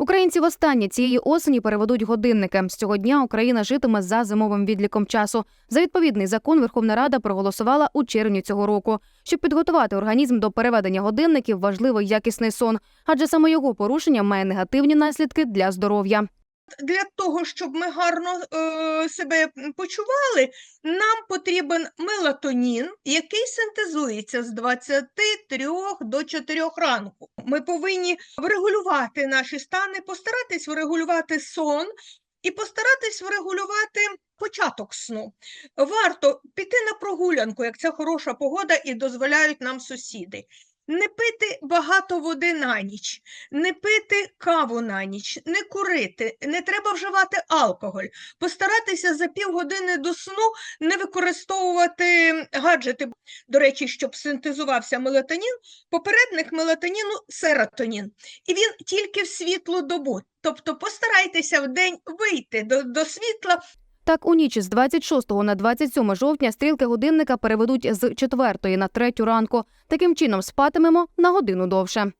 Українці востаннє цієї осені переведуть годинники. З цього дня Україна житиме за зимовим відліком часу. За відповідний закон Верховна Рада проголосувала у червні цього року. Щоб підготувати організм до переведення годинників, важливий якісний сон, адже саме його порушення має негативні наслідки для здоров'я. Для того, щоб ми гарно е, себе почували, нам потрібен мелатонін, який синтезується з 23 до 4 ранку. Ми повинні врегулювати наші стани, постаратись врегулювати сон і постаратись врегулювати початок сну. Варто піти на прогулянку, як це хороша погода і дозволяють нам сусіди. Не пити багато води на ніч, не пити каву на ніч, не курити, не треба вживати алкоголь, постаратися за півгодини до сну не використовувати гаджети. До речі, щоб синтезувався мелатонін, попередник мелатоніну серотонін, і він тільки в світлу добу. Тобто постарайтеся в день вийти до, до світла, Так, у ніч з 26 на 27 жовтня стрілки годинника переведуть з 4 на 3 ранку. Таким чином спатимемо на годину довше.